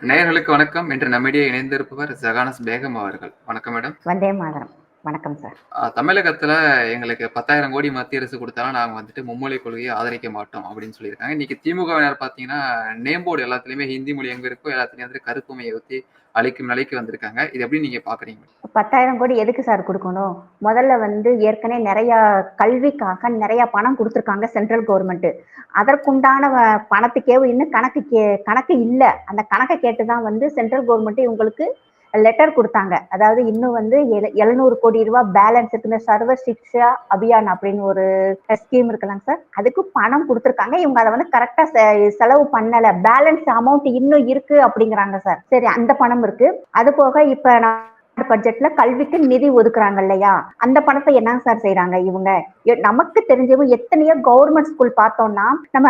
நேயர்களுக்கு வணக்கம். என்று நம்மிடையே இணைந்திருப்பவர் ஜகானஸ் பேகம் அவர்கள். வணக்கம் மேடம். வந்தே மாதரம். வணக்கம் சார். தமிழகத்துல எங்களுக்கு 10,000 கோடி மத்திய அரசு குடுத்தாலும் நாங்க வந்துட்டு மும்மொழி கொள்கையை ஆதரிக்க மாட்டோம் அப்படின்னு சொல்லியிருக்காங்க. இன்னைக்கு திமுகவினர் பார்த்தீங்கன்னா, நேம் போர்டு எல்லாத்துலயுமே ஹிந்தி மொழி எங்க இருக்கோ எல்லாத்துலயும் வந்து கருப்பு மைய ஒத்தி அழிக்கும் நிலைக்கு வந்திருக்காங்க. இத எப்படி நீங்க பார்க்குறீங்க? 10,000 கோடி எதுக்கு சார் குடுக்கணும்? முதல்ல வந்து ஏற்கனவே நெறைய கல்விக்காக நெறைய பணம் குடுத்துருக்காங்க சென்ட்ரல் கவர்மெண்ட். அதற்குண்டான வ பணத்துக்கே இன்னும் கணக்கு கணக்கு இல்ல. அந்த கணக்க கேட்டு தான் வந்து சென்ட்ரல் கவர்மெண்ட் இவங்களுக்கு லெட்டர் கொடுத்தாங்க அதாவது இன்னும் வந்து எழுநூறு கோடி ரூபாய் பேலன்ஸ் இருக்கு. சர்வ சிக்ஷா அபியான் அப்படின்னு ஒரு ஸ்கீம் இருக்கலாங்க சார். அதுக்கு பணம் கொடுத்துருக்காங்க இவங்க அத வந்து கரெக்டா செ செலவு பண்ணல. பேலன்ஸ் அமௌண்ட் இன்னும் இருக்கு அப்படிங்கிறாங்க சார். சரி அந்த பணம் இருக்கு. அது போக இப்ப நான் பட்ஜெட்ல கல்விக்கு நிதி ஒதுக்குறாங்க இல்லையா? அந்த பணத்தை என்னங்க சார் செய்யறாங்க இவங்க? நமக்கு தெரிஞ்சவங்க எத்தனையோ கவர்மெண்ட் ஸ்கூல் பார்த்தோம்னா, நம்ம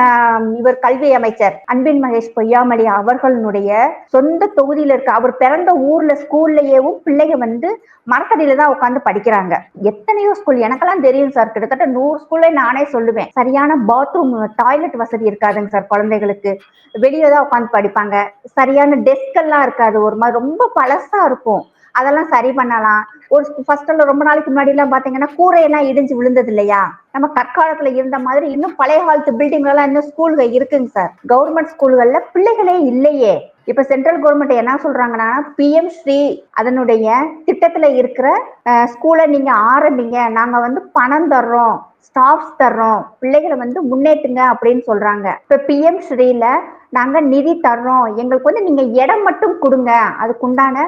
இவர் கல்வி அமைச்சர் அன்பின் மகேஷ் பொய்யாமலி அவர்களுடைய சொந்த தொகுதியில இருக்க அவர் பிறந்த ஊர்ல ஸ்கூல்லயேவும் பிள்ளைங்க வந்து மரத்தடியில தான் உட்காந்து படிக்கிறாங்க. எத்தனையோ ஸ்கூல் எனக்கெல்லாம் தெரியும் சார். கிட்டத்தட்ட நூறு ஸ்கூல்ல நானே சொல்லுவேன். சரியான பாத்ரூம், டாய்லெட் வசதி இருக்காதுங்க சார் குழந்தைகளுக்கு. வெளியே தான் உட்கார்ந்து படிப்பாங்க. சரியான டெஸ்க் எல்லாம் இருக்காது. ஒரு மாதிரி ரொம்ப பழசா இருக்கும். அதெல்லாம் சரி பண்ணலாம். ஒரு ஃபர்ஸ்ட் ரொம்ப நாளைக்கு முன்னாடி எல்லாம் பாத்தீங்கன்னா கூரையெல்லாம் இடிஞ்சு விழுந்தது இல்லையா? நம்ம கற்காலத்துல இருந்த மாதிரி இன்னும் பழைய காலத்து பில்டிங்ல எல்லாம் இன்னும் ஸ்கூல்கள் இருக்குங்க சார். கவர்மெண்ட் ஸ்கூல்கள்ல பிள்ளைகளே இல்லையே. இப்ப சென்ட்ரல் கவர்மெண்ட் என்ன சொல்றாங்கன்னா, பிஎம் ஸ்ரீ அதனுடைய திட்டத்துல இருக்கிற ஸ்கூலை நீங்க ஆரம்பிங்க. நாங்க வந்து பணம் தர்றோம். ஸ்டாஃப்ஸ் தர்றோம். பிள்ளைகளை வந்து முன்னேற்றுங்க அப்படின்னு சொல்றாங்க. இப்ப பிஎம் ஸ்ரீல நாங்க நிதி தர்றோம். எங்களுக்கு வந்து நீங்க இடம் மட்டும் கொடுங்க அதுக்குண்டான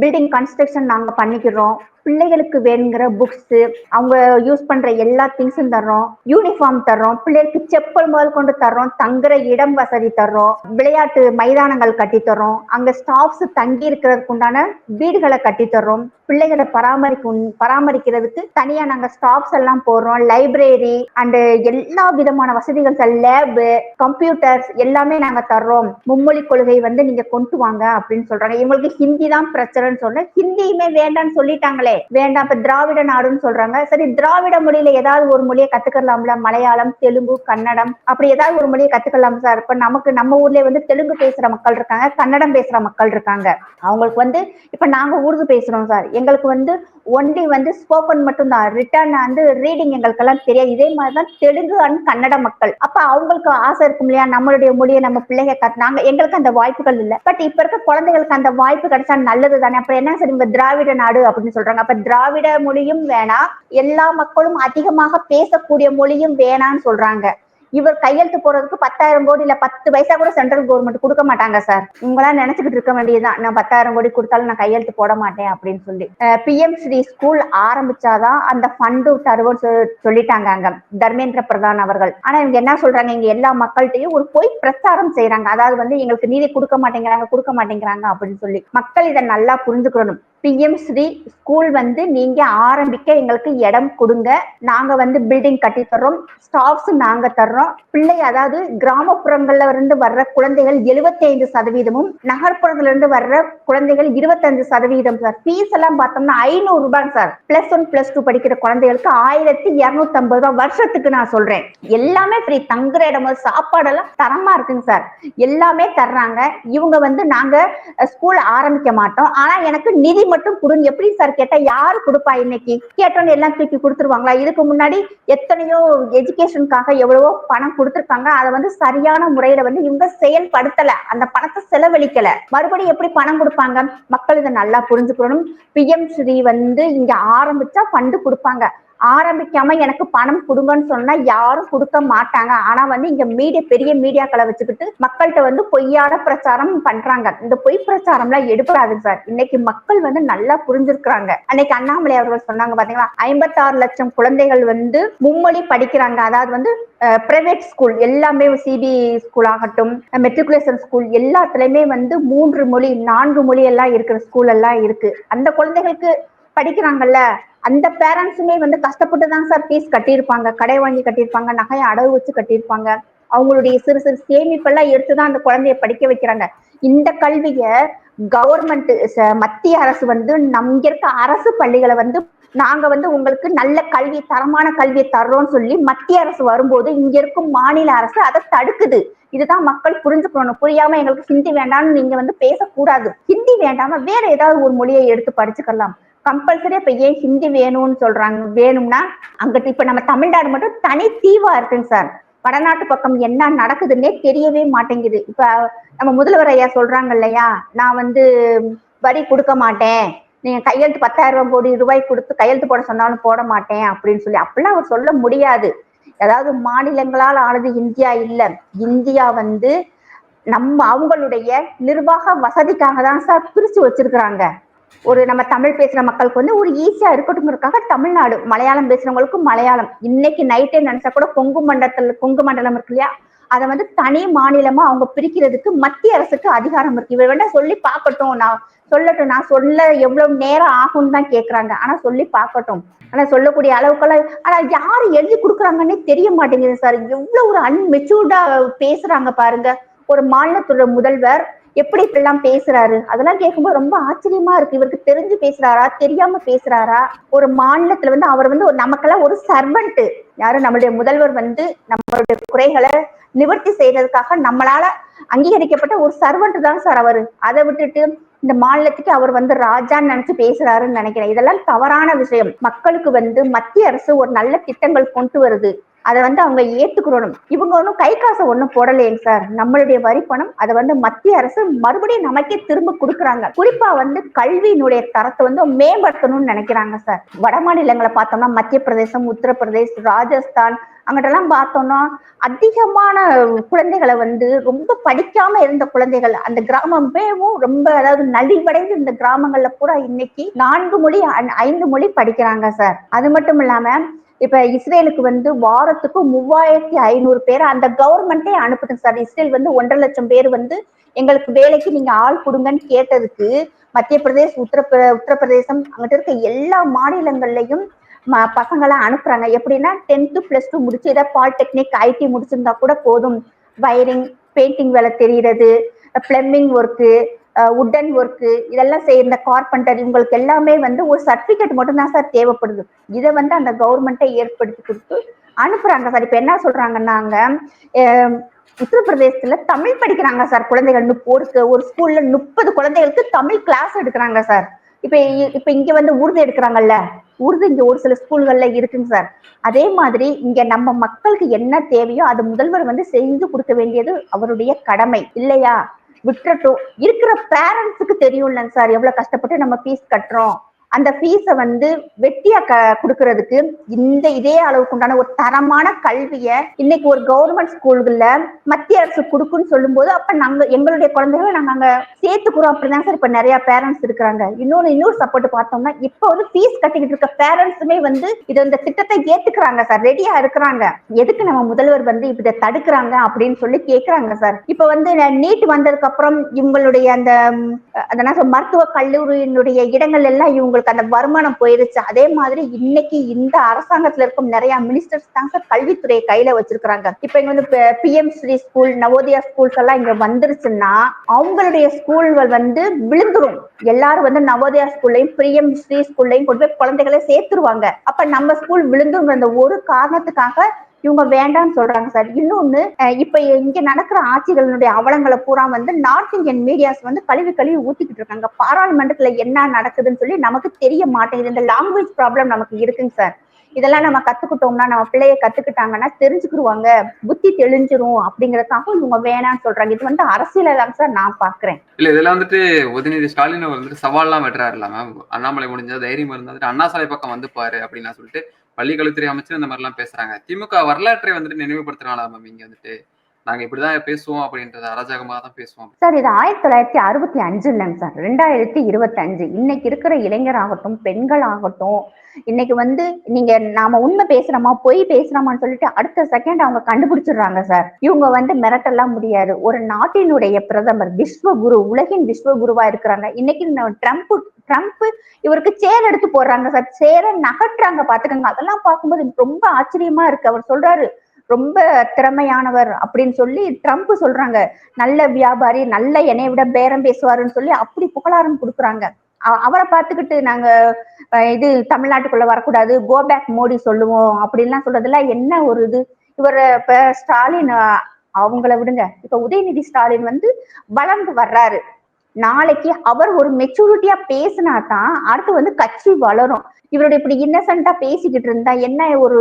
பில்டிங் கன்ஸ்ட்ரக்ஷன் நாங்க பண்ணிக்கிறோம். பிள்ளைகளுக்கு வேணுங்கிற புக்ஸ், அவங்க யூஸ் பண்ற எல்லா திங்ஸும் தர்றோம். யூனிஃபார்ம் தர்றோம். பிள்ளைகளுக்கு செப்பல் முதல் கொண்டு தர்றோம். தங்குற இடம் வசதி தர்றோம். விளையாட்டு மைதானங்கள் கட்டி தர்றோம். அங்க ஸ்டாஃப்ஸ் தங்கி இருக்கிறதுக்கு உண்டான வீடுகளை கட்டி தர்றோம். பிள்ளைகளை பராமரிக்கும் பராமரிக்கிறதுக்கு தனியா நாங்க ஸ்டாஃப்ஸ் எல்லாம் போடுறோம். லைப்ரரி அண்ட் எல்லா விதமான வசதிகள் லேபு லேப், கம்ப்யூட்டர்ஸ் எல்லாமே நாங்க தர்றோம். மும்மொழி கொள்கை வந்து நீங்க கொண்டு வாங்க அப்படின்னு சொல்றாங்க. இவங்களுக்கு ஹிந்தி தான் பிரச்சனைன்னு சொன்னேன். ஹிந்தியுமே வேண்டான்னு சொல்லிட்டாங்களே. வேண்டாம் இப்ப திராவிட நாடுன்னு சொல்றாங்க. சரி திராவிட மொழியில ஏதாவது ஒரு மொழியை கத்துக்கலாம்ல. மலையாளம், தெலுங்கு, கன்னடம் அப்படி ஏதாவது ஒரு மொழிய கத்துக்கலாம் சார். இப்ப நமக்கு நம்ம ஊர்லயே வந்து தெலுங்கு பேசுற மக்கள் இருக்காங்க. கன்னடம் பேசுற மக்கள் இருக்காங்க. அவங்களுக்கு வந்து இப்ப நாங்க உருது பேசுறோம் சார். எங்களுக்கு வந்து ஒன்லி வந்து ஸ்போக்கன் மட்டும் தான். ரிட்டர்ன் வந்து ரீடிங் எங்களுக்கெல்லாம் தெரியாது. இதே மாதிரிதான் தான் தெலுங்கு அண்ட் கன்னட மக்கள். அப்ப அவங்களுக்கு ஆசை இருக்கும் இல்லையா? நம்மளுடைய மொழியை நம்ம பிள்ளைங்க கத் நாங்க எங்களுக்கு அந்த வாய்ப்புகள் இல்ல. பட் இப்ப இருக்க குழந்தைகளுக்கு அந்த வாய்ப்பு கிடைச்சா நல்லது தானே. அப்புறம் என்ன சரி இவங்க திராவிட நாடு அப்படின்னு சொல்றாங்க. அப்ப திராவிட மொழியும் வேணாம். எல்லா மக்களும் அதிகமாக பேசக்கூடிய மொழியும் வேணாம்னு சொல்றாங்க. இவர் கையெழுத்து போடுறதுக்கு 10,000 கோடி இல்ல 10 பைசா கூட சென்ட்ரல் கவர்மெண்ட் கொடுக்க மாட்டாங்க சார். உங்களா நினைச்சுக்கிட்டு இருக்க வேண்டியதுதான். நான் 10,000 கோடி கொடுத்தாலும் நான் கையெழுத்து போட மாட்டேன் அப்படின்னு சொல்லி. பிஎம் ஸ்ரீ ஸ்கூல் ஆரம்பிச்சாதான் அந்த ஃபண்டு தருவோம்னு சொல்லிட்டாங்க அங்க. தர்மேந்திர பிரதான் அவர்கள். ஆனா இவங்க என்ன சொல்றாங்க, இங்க எல்லா மக்கள்ட்டயும் ஒரு பொய் பிரச்சாரம் செய்யறாங்க அதாவது வந்து எங்களுக்கு நீதி கொடுக்க மாட்டேங்கிறாங்க, கொடுக்க மாட்டேங்கிறாங்க அப்படின்னு சொல்லி. மக்கள் இதை நல்லா புரிஞ்சுக்கணும். பிஎம் ஸ்ரீ ஸ்கூல் வந்து நீங்க ஆரம்பிக்க எங்களுக்கு இடம் கொடுங்க நாங்க வந்து பில்டிங் கட்டி தர்றோம். ஸ்டாஃப்ஸ் நாங்க தர்றோம். பிள்ளை அதாவது கிராமப்புறங்கள்ல இருந்து வர்ற குழந்தைகள் எழுபத்தி ஐந்து சதவீதமும் நகர்ப்புறங்கள்ல இருந்து வர்ற குழந்தைகள் 25% சார். ஃபீஸ் எல்லாம் பார்த்தோம்னா ஐநூறு ரூபாய் sir. Plus one plus two படிக்கிற குழந்தைகளுக்கு ஆயிரத்தி இருநூத்தி ஐம்பது ரூபாய் வருஷத்துக்கு நான் சொல்றேன். எல்லாமே ஃப்ரீ. தங்குற இடம் சாப்பாடெல்லாம் தரமா இருக்குங்க சார். எல்லாமே தர்றாங்க. இவங்க வந்து நாங்க ஸ்கூல் ஆரம்பிக்க மாட்டோம். ஆனா எனக்கு நிதி மட்டும் கொடுங்க எப்படி சார் கேட்டா யாரு கொடுப்பா இன்னைக்கு? கேட்டோன்னு எல்லாம் தூக்கி கொடுத்துருவாங்களா இதுக்கு முன்னாடி எத்தனையோ எஜுகேஷனுக்காக எவ்வளவோ பணம் கொடுத்துருக்காங்க அதை வந்து சரியான முறையில வந்து இவங்க செயல்படுத்தல. அந்த பணத்தை செலவழிக்கல. மறுபடியும் எப்படி பணம் கொடுப்பாங்க மக்கள் இதை நல்லா புரிஞ்சுக்கணும். பிஎம் ஸ்ரீ வந்து இங்க ஆரம்பிச்சா ஃபண்ட் கொடுப்பாங்க ஆரம்பிக்காம எனக்கு பணம் கொடுங்கன்னு சொன்னா யாரும் கொடுக்க மாட்டாங்க. ஆனா வந்து இங்க மீடியா பெரிய மீடியாக்களை வச்சுக்கிட்டு மக்கள்கிட்ட வந்து பொய்யான பிரச்சாரம் பண்றாங்க. இந்த பொய் பிரச்சாரம்லாம் எடுப்படாது சார். இன்னைக்கு மக்கள் வந்து நல்லா புரிஞ்சிருக்கிறாங்க. அன்னைக்கு அண்ணாமலை அவர்கள் சொன்னாங்க பாத்தீங்களா? 56 லட்சம் குழந்தைகள் வந்து மும்மொழி படிக்கிறாங்க. அதாவது வந்து பிரைவேட் ஸ்கூல் எல்லாமே சிபி ஸ்கூல் ஆகட்டும், மெட்ரிகுலேஷன் ஸ்கூல் எல்லாத்துலயுமே வந்து மூன்று மொழி, நான்கு மொழி எல்லாம் இருக்கிற ஸ்கூல் எல்லாம் இருக்கு. அந்த குழந்தைகளுக்கு படிக்கிறாங்கல்ல. அந்த பேரண்ட்ஸுமே வந்து கஷ்டப்பட்டு தான் சார் ஃபீஸ் கட்டியிருப்பாங்க. கடை வாங்கி கட்டியிருப்பாங்க. நகையை அடகு வச்சு கட்டியிருப்பாங்க. அவங்களுடைய சிறு சிறு சேமிப்பெல்லாம் எடுத்து தான் அந்த குழந்தைய படிக்க வைக்கிறாங்க. இந்த கல்விய கவர்மெண்ட் மத்திய அரசு வந்து நம் இங்க இருக்க அரசு பள்ளிகளை வந்து நாங்க வந்து உங்களுக்கு நல்ல கல்வி தரமான கல்வியை தர்றோம்னு சொல்லி மத்திய அரசு வரும்போது இங்க இருக்கும் மாநில அரசு அதை தடுக்குது இதுதான் மக்கள் புரிஞ்சுக்கணும் புரியாம எங்களுக்கு ஹிந்தி வேண்டாம்னு நீங்க வந்து பேசக்கூடாது ஹிந்தி வேண்டாம வேற ஏதாவது ஒரு மொழியை எடுத்து படிச்சுக்கலாம் கம்பல்சரி இப்ப ஏன் ஹிந்தி வேணும்னு சொல்றாங்க வேணும்னா அங்கிட்டு இப்ப நம்ம தமிழ்நாடு மட்டும் தனி தீவா இருக்குங்க சார். வடநாட்டு பக்கம் என்ன நடக்குதுன்னே தெரியவே மாட்டேங்குது. இப்ப நம்ம முதல்வர் ஐயா சொல்றாங்க இல்லையா நான் வந்து வரி கொடுக்க மாட்டேன். நீங்க கையெழுத்து பத்தாயிரம் கோடி ரூபாய் கொடுத்து கையெழுத்து போட சொன்னாலும் போட மாட்டேன் அப்படின்னு சொல்லி அப்படிலாம் அவர் சொல்ல முடியாது. அதாவது மாநிலங்களால் ஆனது இந்தியா இல்ல. இந்தியா வந்து நம்ம அவங்களுடைய நிர்வாக வசதிக்காக தான் சார் பிரிச்சு வச்சிருக்கிறாங்க. ஒரு நம்ம தமிழ் பேசுற மக்களுக்கு வந்து ஒரு ஈஸியா இருக்கட்டும்ங்கிறதுக்காக தமிழ்நாடு மலையாளம் பேசுறவங்களுக்கு மலையாளம். இன்னைக்கு நைட்டே நினைச்சா கூட கொங்கு மண்டலத்துல கொங்கு மண்டலம் இருக்கு இல்லையா? அதை வந்து தனி மாநிலமா அவங்க பிரிக்கிறதுக்கு மத்திய அரசுக்கு அதிகாரம் இருக்கு. இவர் வேணா சொல்லி பார்க்கட்டும். நான் சொல்லட்டும். நான் சொல்ல எவ்வளவு நேரம் ஆகும்னு தான் கேக்குறாங்க. ஆனா சொல்லி பார்க்கட்டும். ஆனா சொல்லக்கூடிய அளவுக்கெல்லாம் ஆனா யாரு எழுதி கொடுக்குறாங்கன்னே தெரிய மாட்டேங்குது சார். எவ்வளவு ஒரு அன்மெச்சூர்டா பேசுறாங்க பாருங்க. ஒரு மாநிலத்தோட முதல்வர் எப்படி இப்படிலாம் பேசுறாரு? அதெல்லாம் கேட்கும்போது ரொம்ப ஆச்சரியமா இருக்கு. இவருக்கு தெரிஞ்சு பேசுறாரா? தெரியாம பேசுறாரா? ஒரு மாநிலத்துல வந்து அவர் வந்து ஒரு நமக்கெல்லாம் ஒரு சர்வெண்ட் யாரும் நம்மளுடைய முதல்வர் வந்து நம்மளுடைய குறைகளை நிவர்த்தி செய்யறதுக்காக நம்மளால அங்கீகரிக்கப்பட்ட ஒரு சர்வெண்ட் தான் சார் அவரு. அதை விட்டுட்டு இந்த மாநிலத்துக்கு அவர் வந்து ராஜான்னு நினைச்சு பேசுறாருன்னு நினைக்கிறேன். இதெல்லாம் தவறான விஷயம். மக்களுக்கு வந்து மத்திய அரசு ஒரு நல்ல திட்டங்கள் கொண்டு வருது. அதை வந்து அவங்க ஏத்துக்கணும். இவங்க ஒன்றும் கை காசை ஒன்றும் போடலையேங்க சார். நம்மளுடைய வரி பணம் அதை வந்து மத்திய அரசு மறுபடியும் நமக்கே திரும்ப கொடுக்குறாங்க. குறிப்பா வந்து கல்வியினுடைய தரத்தை வந்து மேம்படுத்தணும்னு நினைக்கிறாங்க சார். வட மாநிலங்களை பார்த்தோம்னா மத்திய பிரதேசம் உத்தரப்பிரதேஷ் ராஜஸ்தான் அங்கிட்டெல்லாம் பார்த்தோம்னா அதிகமான குழந்தைகளை வந்து ரொம்ப படிக்காம இருந்த குழந்தைகள் அந்த கிராமமேவும் ரொம்ப அதாவது நலிவடைந்து இந்த கிராமங்கள்ல பூரா இன்னைக்கு நான்கு மொழி ஐந்து மொழி படிக்கிறாங்க சார். அது மட்டும் இல்லாம இப்ப இஸ்ரேலுக்கு வந்து வாரத்துக்கு மூவாயிரத்தி ஐநூறு பேர் அந்த கவர்மெண்டே அனுப்புதுங்க சார். இஸ்ரேல் வந்து ஒன்றரை லட்சம் பேர் வந்து எங்களுக்கு வேலைக்கு நீங்க ஆள் கொடுங்கன்னு கேட்டதுக்கு மத்திய பிரதேஷ் உத்தரப்பிர உத்தரப்பிரதேசம் அங்கிட்ட இருக்க எல்லா மாநிலங்கள்லயும் பசங்களை அனுப்புறாங்க. எப்படின்னா டென்த்து பிளஸ் டூ முடிச்சு ஏதாவது பாலிடெக்னிக் ஐடி முடிச்சிருந்தா கூட போதும். வயரிங் பெயிண்டிங் வேலை தெரிகிறது. பிளம்பிங் ஒர்க்கு உட்டன் ஒர்க்கு இதெல்லாம் செய்யற கார்பெண்டர் இவங்களுக்கு எல்லாமே வந்து ஒரு சர்டிபிகேட் மட்டும் தான் சார் தேவைப்படுது. இதை வந்து அந்த கவர்மெண்ட்டை ஏற்படுத்தி கொடுத்து அனுப்புறாங்க சார் இப்ப என்ன சொல்றாங்கன்னாங்க உத்தரப்பிரதேசத்துல தமிழ் படிக்கிறாங்க சார் குழந்தைகள். ஒரு ஒரு ஸ்கூல்ல முப்பது குழந்தைகளுக்கு தமிழ் கிளாஸ் எடுக்கிறாங்க சார் இப்ப இப்ப இங்க வந்து உருது எடுக்கிறாங்கல்ல உருது இங்க ஒரு சில ஸ்கூல்கள்ல இருக்குங்க சார் அதே மாதிரி இங்க நம்ம மக்களுக்கு என்ன தேவையோ அது முதல்வர் வந்து செஞ்சு கொடுக்க வேண்டியது அவருடைய கடமை இல்லையா? விட்டுறட்டும் இருக்கிற பேரண்ட்ஸுக்கு தெரியும்லங்க சார் எவ்வளவு கஷ்டப்பட்டு நம்ம ஃபீஸ் கட்டுறோம். அந்த ஃபீஸை வந்து வெட்டியா க கொடுக்கறதுக்கு இந்த இதே அளவுக்கு உண்டான ஒரு தரமான கல்வியை இன்னைக்கு ஒரு கவர்மெண்ட் ஸ்கூல்கள்ல மத்திய அரசு கொடுக்குன்னு சொல்லும்போது அப்ப நாங்க எங்களுடைய குழந்தைகளை நாங்க அங்க சேர்த்துக்கிறோம் அப்படிதான் சார் இப்ப நிறைய பேரண்ட்ஸ் இருக்கிறாங்க. இன்னொன்னு இன்னொரு சப்போர்ட் பார்த்தோம்னா இப்ப வந்து ஃபீஸ் கட்டிக்கிட்டு இருக்க பேரண்ட்ஸுமே வந்து இது இந்த திட்டத்தை ஏத்துக்கிறாங்க சார் ரெடியா இருக்கிறாங்க. எதுக்கு நம்ம முதல்வர் வந்து இப்ப இதை தடுக்கிறாங்க அப்படின்னு சொல்லி கேக்குறாங்க சார் இப்ப வந்து நீட் வந்ததுக்கு அப்புறம் இவங்களுடைய அந்த அதனால மருத்துவ கல்லூரியினுடைய இடங்கள் எல்லாம் இவங்க உங்களுக்கு அந்த வருமானம் போயிருச்சு. அதே மாதிரி இன்னைக்கு இந்த அரசாங்கத்துல இருக்கும் நிறைய மினிஸ்டர்ஸ் தாங்க சார் கல்வித்துறையை கையில வச்சிருக்காங்க இப்ப இங்க வந்து PM Shri school Navodaya schools எல்லாம் இங்க வந்துருச்சுன்னா அவங்களுடைய ஸ்கூல்கள் வந்து விழுந்துரும். எல்லாரும் வந்து நவோதயா ஸ்கூல்லையும் பிரியம் ஸ்ரீ ஸ்கூல்லையும் கொண்டு போய் குழந்தைகளை சேர்த்துருவாங்க. அப்ப நம்ம ஸ்கூல் விழுந்துருங்கிற அந்த ஒரு காரணத்துக்காக இவங்க வேண்டாம்னு சொல்றாங்க சார். இன்னொன்னு இப்ப இங்க நடக்கிற ஆட்சிகளினுடைய அவலங்களை பூரா வந்து நார்த் இந்தியன் மீடியாஸ் வந்து கழுவி கழுவி ஊத்திக்கிட்டு இருக்காங்க. பாராளுமன்றத்துல என்ன நடக்குதுன்னு சொல்லி நமக்கு தெரிய மாட்டேங்குது. இந்த லாங்குவேஜ் ப்ராப்ளம் நமக்கு இருக்குங்க சார். இதெல்லாம் நம்ம கத்துக்கிட்டோம்னா நம்ம பிள்ளைய கத்துக்கிட்டாங்கன்னா தெரிஞ்சுக்கிடுவாங்க புத்தி தெளிஞ்சிரும் அப்படிங்கறதுக்காக இவங்க வேணாம்னு சொல்றாங்க. இது வந்து அரசியல தான் சார் நான் பாக்குறேன். இல்ல இதெல்லாம் வந்துட்டு உதயநிதி ஸ்டாலின் வந்துட்டு சவால்லாம் வெட்டுறாருல மேம் அண்ணாமலை முடிஞ்சா தைரியம் இருந்தா அண்ணா சாலை பக்கம் வந்து பாரு அப்படின்னு சொல்லிட்டு பள்ளிக்கல்வித்துறை அமைச்சர் இந்த மாதிரிலாம் பேசுறாங்க. திமுக வரலாற்றை வந்துட்டு நினைவுபடுத்துறாங்களா மேம் இங்க வந்துட்டு? நாங்க இப்படிதான் பேசுவோம் அப்படின்றத அராஜகமா தான் பேசுவோம். சார் இது ஆயிரத்தி தொள்ளாயிரத்தி அறுபத்தி அஞ்சு இல்லைங்க சார். ரெண்டாயிரத்தி இருபத்தி அஞ்சு இன்னைக்கு இருக்கிற இளைஞர் ஆகட்டும் பெண்கள் ஆகட்டும் இன்னைக்கு வந்து நீங்க நாம உண்மை பேசுறோமா பொய் பேசுறோமான்னு சொல்லிட்டு அடுத்த செகண்ட் அவங்க கண்டுபிடிச்சிடுறாங்க சார். இவங்க வந்து மிரட்டெல்லாம் முடியாது. ஒரு நாட்டினுடைய பிரதமர் விஸ்வகுரு உலகின் விஸ்வகுருவா இருக்கிறாங்க. இன்னைக்கு ட்ரம்ப் ட்ரம்ப் இவருக்கு சேர் எடுத்து போடுறாங்க சார் சேர நகட்டுறாங்க பாத்துக்கோங்க. அதெல்லாம் பார்க்கும்போது ரொம்ப ஆச்சரியமா இருக்கு. அவர் சொல்றாரு ரொம்ப திறமையானவர் அப்படின்னு சொல்லி ட்ரம்ப் சொல்றாங்க. நல்ல வியாபாரி நல்ல என்னை விட பேரம் பேசுவாருன்னு சொல்லி அப்படி புகழாரம் கொடுக்குறாங்க. அவரை பார்த்துக்கிட்டு நாங்க இது தமிழ்நாட்டுக்குள்ள வரக்கூடாது கோபேக் மோடி சொல்லுவோம் அப்படின்லாம் சொல்றதுல என்ன ஒரு இது? இவர் இப்ப ஸ்டாலின் அவங்கள விடுங்க. இப்ப உதயநிதி ஸ்டாலின் வந்து வளர்ந்து வர்றாரு. நாளைக்கு அவர் ஒரு மெச்சூரிட்டியா பேசினா தான் அடுத்து வந்து கட்சி வளரும். இவரோட இப்படி இன்னசென்ட்டா பேசிக்கிட்டு இருந்தா என்ன ஒரு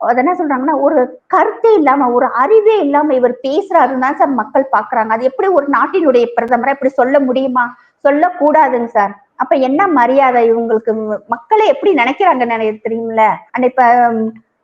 அது என்ன சொல்றாங்கன்னா ஒரு கருத்தே இல்லாம ஒரு அறிவே இல்லாம இவர் பேசுறாருன்னு தான் சார் மக்கள் பாக்குறாங்க. அது எப்படி ஒரு நாட்டினுடைய பிரதமரா இப்படி சொல்ல முடியுமா? சொல்லக்கூடாதுங்க சார் அப்ப என்ன மரியாதை இவங்களுக்கு? மக்களை எப்படி நினைக்கிறாங்க எனக்கு தெரியுமில்ல அண்ட் இப்ப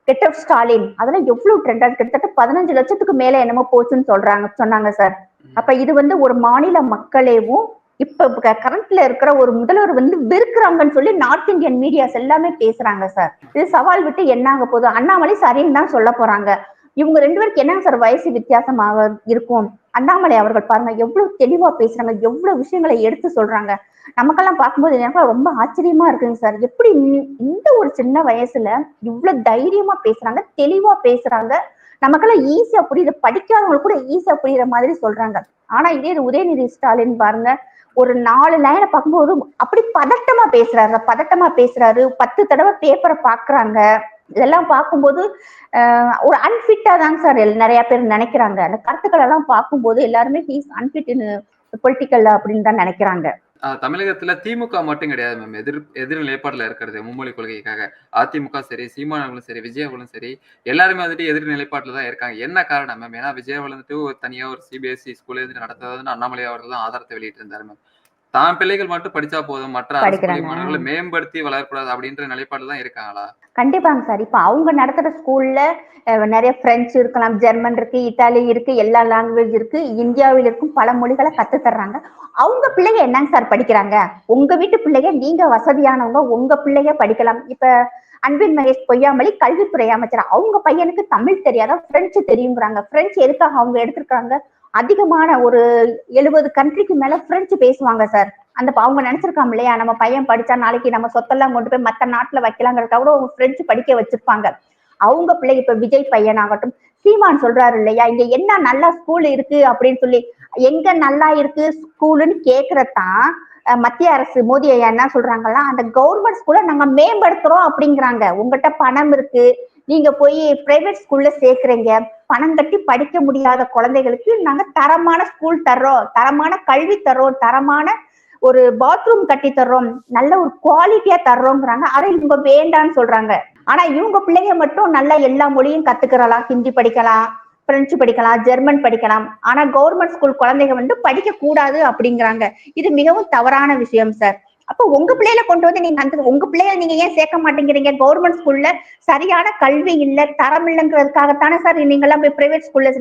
கெட் ஆஃப் ஸ்டாலின். அதெல்லாம் எவ்வளவு ட்ரெண்ட் ஆகுது கிட்டத்தட்ட பதினஞ்சு லட்சத்துக்கு மேல என்னமோ போச்சுன்னு சொல்றாங்க சொன்னாங்க சார். அப்ப இது வந்து ஒரு மாநில மக்களேவும் இப்ப கரண்ட்ல இருக்கிற ஒரு முதல்வர் வந்து வெறுக்கிறாங்கன்னு சொல்லி நார்த் இந்தியன் மீடியாஸ் எல்லாமே பேசுறாங்க சார். இது சவால் விட்டு என்ன ஆக போகுது? அண்ணாமலை சரின்னு தான் சொல்ல போறாங்க. இவங்க ரெண்டு பேருக்கு என்ன சார் வயசு வித்தியாசமாக இருக்கும்? அண்ணாமலை அவர்கள் பாருங்க எவ்வளவு தெளிவா பேசுறாங்க எவ்வளவு விஷயங்களை எடுத்து சொல்றாங்க. நமக்கெல்லாம் பார்க்கும்போது எனக்கு ரொம்ப ஆச்சரியமா இருக்குங்க சார். எப்படி இந்த- இந்த ஒரு சின்ன வயசுல இவ்வளவு தைரியமா பேசுறாங்க தெளிவா பேசுறாங்க. நமக்கெல்லாம் ஈஸியா புரியுது படிக்காதவங்களுக்கு கூட ஈஸியா புரியுற மாதிரி சொல்றாங்க. ஆனா இதே இது உதயநிதி ஸ்டாலின் பாருங்க ஒரு நாலு லைனை பார்க்கும்போது அப்படி பதட்டமா பேசுறாரு பதட்டமா பேசுறாரு. பத்து தடவை பேப்பரை பாக்குறாங்க இதெல்லாம் பார்க்கும்போது ஆஹ், ஒரு அன்ஃபிட்டா தாங்க சார் நிறைய பேர் நினைக்கிறாங்க. அந்த கருத்துக்கள் எல்லாம் பார்க்கும்போது எல்லாருமே ஹீஸ் அன்ஃபிட் பொலிட்டிக்கல் அப்படின்னு தான் நினைக்கிறாங்க. தமிழகத்துல திமுக மட்டும் கிடையாது மேம் எதிர் எதிர் நிலைப்பாடுல இருக்கிறது மும்மொழி கொள்கைக்காக. அதிமுக சரி சீமானவர்களும் சரி விஜயவர்களும் சரி எல்லாருமே வந்துட்டு எதிர் நிலைப்பாட்டுல தான் இருக்காங்க. என்ன காரணம் மேம் ஏன்னா விஜய் வந்துட்டு ஒரு தனியா ஒரு சிபிஎஸ்சி ஸ்கூல்ல இருந்து நடத்துறதுன்னு அண்ணாமலை அவர்கள் தான் ஆதாரத்தை வெளியிட்டு இருந்தாரு மேம் தான் பிள்ளைகள் மட்டும் படிச்சா போதும் மற்ற. மாணவர்களை மேம்படுத்தி வளரக்கூடாது அப்படின்ற நிலைப்பாடுல தான் இருக்காங்களா? கண்டிப்பாங்க சார். இப்ப அவங்க நடத்துற ஸ்கூல்ல நிறைய பிரெஞ்சு இருக்கலாம் ஜெர்மன் இருக்கு இத்தாலி இருக்கு எல்லா லாங்குவேஜ் இருக்கு இந்தியாவில் இருக்கும் பல மொழிகளை கத்து தர்றாங்க அவங்க பிள்ளைங்க என்னங்க சார் படிக்கிறாங்க? உங்க வீட்டு பிள்ளைங்க நீங்க வசதியானவங்க உங்க பிள்ளைங்க படிக்கலாம். இப்ப அன்பின் மகேஷ் பொய்யாமலி கல்வித்துறை அமைச்சர். அவங்க பையனுக்கு தமிழ் தெரியாதா? பிரெஞ்சு தெரியுங்கிறாங்க. பிரெஞ்சு எதுக்காக அவங்க எடுத்திருக்காங்க? அதிகமான ஒரு எழுபது கண்ட்ரிக்கு மேல பிரெஞ்சு பேசுவாங்க சார் அந்த அவங்க நினைச்சிருக்காங்க இல்லையா? நம்ம பையன் படிச்சா நாளைக்கு நம்ம சொத்தெல்லாம் கொண்டு போய் மத்த நாட்டுல வைக்கலாங்கிறத கூட அவங்க பிரெஞ்சு படிக்க வச்சிருப்பாங்க. அவங்க பிள்ளை இப்ப விஜய் பையன் ஆகட்டும் சீமான் சொல்றாரு இல்லையா? இங்க என்ன நல்லா ஸ்கூல் இருக்கு அப்படின்னு சொல்லி எங்க நல்லா இருக்கு ஸ்கூலுன்னு கேக்குறதான் மத்திய அரசு மோடி ஐயா என்ன சொல்றாங்கன்னா அந்த கவர்மெண்ட் ஸ்கூலை நாங்க மேம்படுத்துறோம் அப்படிங்கிறாங்க. உங்ககிட்ட பணம் இருக்கு நீங்க போய் பிரைவேட் ஸ்கூல்ல சேர்க்குறீங்க. பணம் கட்டி படிக்க முடியாத குழந்தைகளுக்கு நாங்க தரமான ஸ்கூல் தர்றோம். தரமான கல்வி தர்றோம். தரமான ஒரு பாத்ரூம் கட்டி தர்றோம். நல்ல ஒரு குவாலிட்டியா தர்றோங்கிறாங்க அதை இவங்க வேண்டான்னு சொல்றாங்க. ஆனா இவங்க பிள்ளைங்க மட்டும் நல்லா எல்லா மொழியும் கத்துக்கிறலாம். ஹிந்தி படிக்கலாம் பிரெஞ்சு படிக்கலாம் ஜெர்மன் படிக்கலாம். ஆனா கவர்மெண்ட் ஸ்கூல் குழந்தைங்க வந்து படிக்க கூடாது அப்படிங்கிறாங்க. இது மிகவும் தவறான விஷயம் சார் அப்ப உங்க பிள்ளையில கொண்டு வந்து நீங்க அந்த உங்க பிள்ளைய நீங்க ஏன் சேர்க்க மாட்டேங்கிறீங்க? கவர்மெண்ட் ஸ்கூல்ல சரியான கல்வி இல்ல தரம் இல்லைங்கிறதுக்காகத்தானே சார் நீங்க எல்லாம் போய் பிரைவேட் ஸ்கூல்ல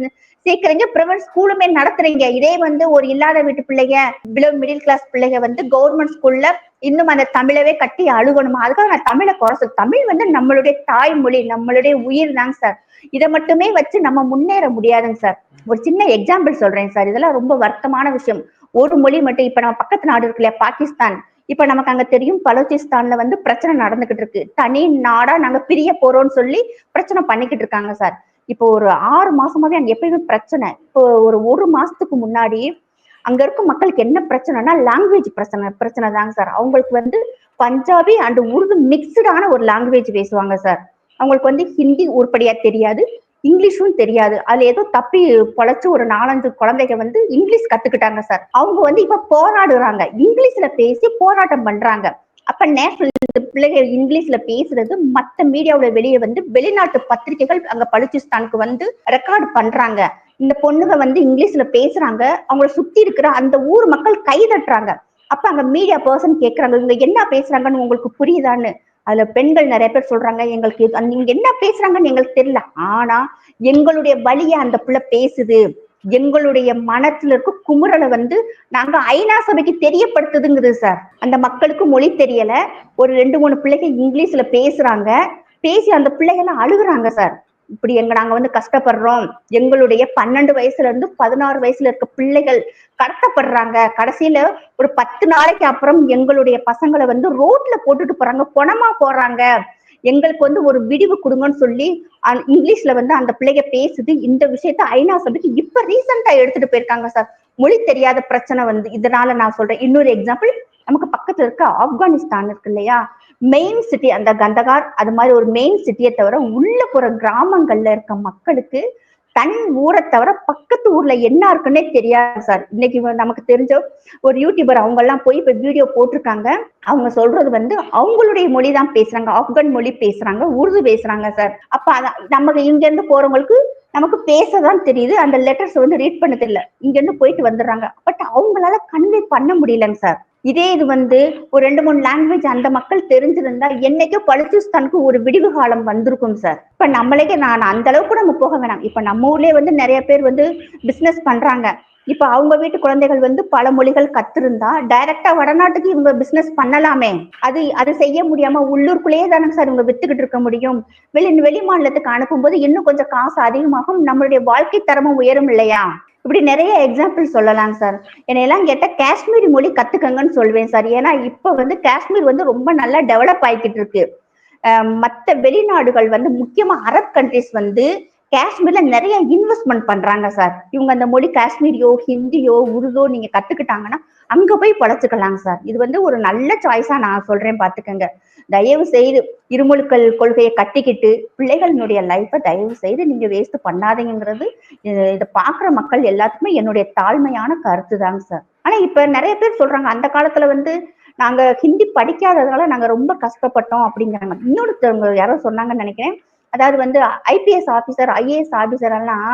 சேர்க்கறீங்க. பிரைவேட் ஸ்கூலுமே நடத்துறீங்க. இதே வந்து ஒரு இல்லாத வீட்டு பிள்ளைங்க பிலோ மிடில் கிளாஸ் பிள்ளைங்க வந்து கவர்மெண்ட் ஸ்கூல்ல இன்னும் அந்த தமிழவே கட்டி அழுகணுமா? அதுக்காக நான் தமிழை குறைச்சு தமிழ் வந்து நம்மளுடைய தாய்மொழி நம்மளுடைய உயிர் தாங்க சார் இதை மட்டுமே வச்சு நம்ம முன்னேற முடியாதுங்க சார் ஒரு சின்ன எக்ஸாம்பிள் சொல்றேன் சார் இதெல்லாம் ரொம்ப வருத்தமான விஷயம். ஒரு மொழி மட்டும் இப்ப நம்ம பக்கத்து நாடு இருக்கு இல்லையா பாகிஸ்தான். இப்ப நமக்கு அங்க தெரியும் பலோச்சிஸ்தான்ல வந்து பிரச்சனை நடந்துகிட்டு இருக்கு. தனி நாடா நாங்க பிரிய போறோம்னு சொல்லி பிரச்சனை பண்ணிக்கிட்டு இருக்காங்க சார். இப்போ ஒரு ஆறு மாசமாவே அங்க எப்பயுமே பிரச்சனை. இப்போ ஒரு ஒரு மாசத்துக்கு முன்னாடி அங்க இருக்க மக்களுக்கு என்ன பிரச்சனைனா லாங்குவேஜ் பிரச்சனை பிரச்சனை தாங்க சார். அவங்களுக்கு வந்து பஞ்சாபி அண்ட் உருது மிக்சடான ஒரு லாங்குவேஜ் பேசுவாங்க சார். அவங்களுக்கு வந்து ஹிந்தி உருப்படியா தெரியாது. இங்கிலீஷும் தெரியாது. அதுல ஏதோ தப்பி பொழைச்சு ஒரு நாலஞ்சு குழந்தைங்க வந்து இங்கிலீஷ் கத்துக்கிட்டாங்க சார். அவங்க வந்து இப்ப போராடுறாங்க. இங்கிலீஷ்ல பேசி போராட்டம் பண்றாங்க. அப்ப நேஷனல் பிள்ளைகள் இங்கிலீஷ்ல பேசுறது மத்த மீடியாவோட வெளியே வந்து வெளிநாட்டு பத்திரிகைகள் அங்க பலுச்சிஸ்தானுக்கு வந்து ரெக்கார்டு பண்றாங்க. இந்த பொண்ணுங்க வந்து இங்கிலீஷ்ல பேசுறாங்க. அவங்கள சுத்தி இருக்கிற அந்த ஊர் மக்கள் கை தட்டுறாங்க. அப்ப அங்க மீடியா பர்சன் கேக்குறாங்க. இவங்க என்ன பேசுறாங்கன்னு உங்களுக்கு புரியுதான்னு. அதுல பெண்கள் நிறைய பேர் சொல்றாங்க எங்களுக்கு நீங்க என்ன பேசுறாங்கன்னு எங்களுக்கு தெரியல. ஆனா எங்களுடைய வழிய அந்த பிள்ளை பேசுது. எங்களுடைய மனத்துல இருக்க குமுறலை வந்து நாங்க ஐநா சபைக்கு தெரியப்படுத்துதுங்குது சார் அந்த மக்களுக்கு மொழி தெரியல. ஒரு ரெண்டு மூணு பிள்ளைங்க இங்கிலீஷ்ல பேசுறாங்க. பேசி அந்த பிள்ளைகள்லாம் அழுகுறாங்க சார் இப்படி எங்க நாங்க வந்து கஷ்டப்படுறோம். எங்களுடைய பன்னெண்டு வயசுல இருந்து பதினாறு வயசுல இருக்க பிள்ளைகள் கடத்தப்படுறாங்க. கடைசியில ஒரு பத்து நாளைக்கு அப்புறம் எங்களுடைய பசங்களை வந்து ரோட்ல போட்டுட்டு போறாங்க குணமா போறாங்க. எங்களுக்கு வந்து ஒரு விடிவு கொடுங்கன்னு சொல்லி இங்கிலீஷ்ல வந்து அந்த பிள்ளைங்க பேசுது. இந்த விஷயத்த ஐநா சபைக்கு இப்ப ரீசெண்டா எடுத்துட்டு போயிருக்காங்க சார். மொழி தெரியாத பிரச்சனை வந்து. இதனால நான் சொல்றேன். இன்னொரு எக்ஸாம்பிள் நமக்கு பக்கத்துல இருக்க ஆப்கானிஸ்தான் இருக்கு இல்லையா? மெயின் சிட்டி அந்த கந்தகார் அது மாதிரி ஒரு மெயின் சிட்டியை தவிர உள்ள போற கிராமங்கள்ல இருக்க மக்களுக்கு தன் ஊரை தவிர பக்கத்து ஊர்ல என்ன இருக்குன்னே தெரியாது சார். இன்னைக்கு நமக்கு தெரிஞ்ச ஒரு யூடியூபர் அவங்க எல்லாம் போய் இப்ப வீடியோ போட்டிருக்காங்க. அவங்க சொல்றது வந்து அவங்களுடைய மொழி தான் பேசுறாங்க. ஆப்கன் மொழி பேசுறாங்க உருது பேசுறாங்க சார். அப்ப அத- நமக்கு இங்க இருந்து போறவங்களுக்கு நமக்கு பேசதான் தெரியுது. அந்த லெட்டர்ஸ் வந்து ரீட் பண்ண தெரியல இங்க இருந்து போயிட்டு வந்துடுறாங்க. பட் அவங்களால கன்வே பண்ண முடியலங்க சார். இதே இது வந்து ஒரு ரெண்டு மூணு லாங்குவேஜ் அந்த மக்கள் தெரிஞ்சிருந்தா என்னைக்கோ பலுச்சிஸ்தானுக்கு ஒரு விடிவு காலம் வந்திருக்கும் சார் இப்ப நம்மளே நான் அந்த அளவுக்கு நம்ம போக வேணாம். இப்ப நம்ம ஊர்லயே வந்து நிறைய பேர் வந்து பிசினஸ் பண்றாங்க. இப்ப அவங்க வீட்டு குழந்தைகள் வந்து பல மொழிகள் கத்திருந்தா டைரக்டா வடநாட்டுக்கு இவங்க பிசினஸ் பண்ணலாமே. அது அது செய்ய முடியாம உள்ளூருக்குள்ளேயே தானே சார் இவங்க வித்துக்கிட்டு இருக்க முடியும். வெளி வெளி மாநிலத்துக்கு அனுப்பும்போது இன்னும் கொஞ்சம் காசு அதிகமாகும். நம்மளுடைய வாழ்க்கை தரமும் உயரும் இல்லையா? இப்படி நிறைய எக்ஸாம்பிள் சொல்லலாம் சார் என்னையெல்லாம் கேட்டா காஷ்மீரி மொழி கத்துக்கங்கன்னு சொல்வேன் சார் ஏன்னா இப்ப வந்து காஷ்மீர் வந்து ரொம்ப நல்லா டெவலப் ஆகிக்கிட்டு இருக்கு. மற்ற மத்த வெளிநாடுகள் வந்து முக்கியமா அரப் கண்ட்ரிஸ் வந்து காஷ்மீர்ல நிறைய இன்வெஸ்ட்மெண்ட் பண்றாங்க சார் இவங்க அந்த மொழி காஷ்மீரியோ ஹிந்தியோ உருதோ நீங்க கத்துக்கிட்டாங்கன்னா அங்க போய் பழச்சுக்கலாங்க சார் இது வந்து ஒரு நல்ல சாய்ஸா நான் சொல்றேன் பாத்துக்கங்க. தயவு செய்து இருமொழிக்கல் கொள்கையை கட்டிக்கிட்டு பிள்ளைகளினுடைய லைஃப்பை தயவு செய்து நீங்க வேஸ்ட் பண்ணாதீங்கிறது இதை பாக்குற மக்கள் எல்லாத்துக்குமே என்னுடைய தாழ்மையான கருத்து தாங்க சார் ஆனா இப்ப நிறைய பேர் சொல்றாங்க அந்த காலத்துல வந்து நாங்க ஹிந்தி படிக்காததால நாங்க ரொம்ப கஷ்டப்பட்டோம் அப்படிங்கிறாங்க. இன்னொருத்தவங்க யாரோ சொன்னாங்கன்னு நினைக்கிறேன் அதாவது வந்து ஐபிஎஸ் ஆபீசர் ஐஏஎஸ் ஆபீசர் எல்லாம்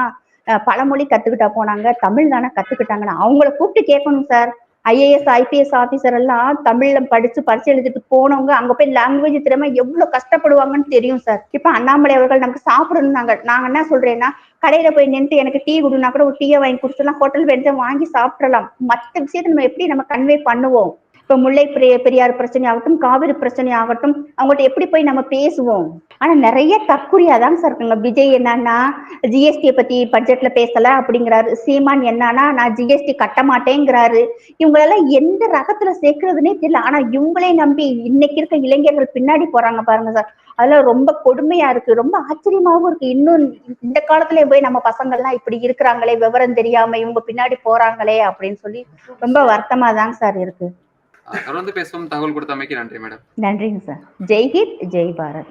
அஹ், பல மொழி கத்துக்கிட்டா போனாங்க தமிழ் தானே கத்துக்கிட்டாங்கன்னா அவங்கள கூப்பிட்டு கேட்கணும் சார் ஐஏஎஸ் ஐபிஎஸ் ஆபீசர் எல்லாம் தமிழ்ல படிச்சு பரிசு எழுதிட்டு போனவங்க அங்க போய் லாங்குவேஜ் திறமை எவ்வளவு கஷ்டப்படுவாங்கன்னு தெரியும் சார் இப்ப அண்ணாமலை அவர்கள் நமக்கு சாப்பிடணும் நாங்க நாங்க என்ன சொல்றேன்னா கடையில போய் நின்று எனக்கு டீ கொடுனா கூட ஒரு டீயை வாங்கி குடிச்சிடலாம் ஹோட்டல் வெளியே வாங்கி சாப்பிடலாம். மற்ற விஷயத்தை நம்ம எப்படி நம்ம கன்வே பண்ணுவோம்? இப்ப முல்லை பெரியார் பிரச்சனை ஆகட்டும் காவிரி பிரச்சனை ஆகட்டும் அவங்கள்ட்ட எப்படி போய் நம்ம பேசுவோம்? ஆனா நிறைய தற்குறியாதாங்க சார் இருக்குங்க. விஜய் என்னன்னா ஜிஎஸ்டியை பத்தி பட்ஜெட்ல பேசல அப்படிங்கிறாரு. சீமான் என்னன்னா நான் ஜிஎஸ்டி கட்ட மாட்டேங்கிறாரு. இவங்களெல்லாம் எந்த ரகத்துல சேர்க்கறதுனே தெரியல. ஆனா இவங்களே நம்பி இன்னைக்கு இருக்க இளைஞர்கள் பின்னாடி போறாங்க பாருங்க சார் அதெல்லாம் ரொம்ப கொடுமையா இருக்கு. ரொம்ப ஆச்சரியமாவும் இருக்கு. இன்னும் இந்த காலத்துல போய் நம்ம பசங்க எல்லாம் இப்படி இருக்கிறாங்களே விவரம் தெரியாம இவங்க பின்னாடி போறாங்களே அப்படின்னு சொல்லி ரொம்ப வருத்தமா தாங்க சார் இருக்கு. தொடர்ந்து பேசுவோம். தகவல் கொடுத்தமைக்கு நன்றி மேடம். நன்றிங்க சார். ஜெய்ஹித் ஜெய் பாரத்.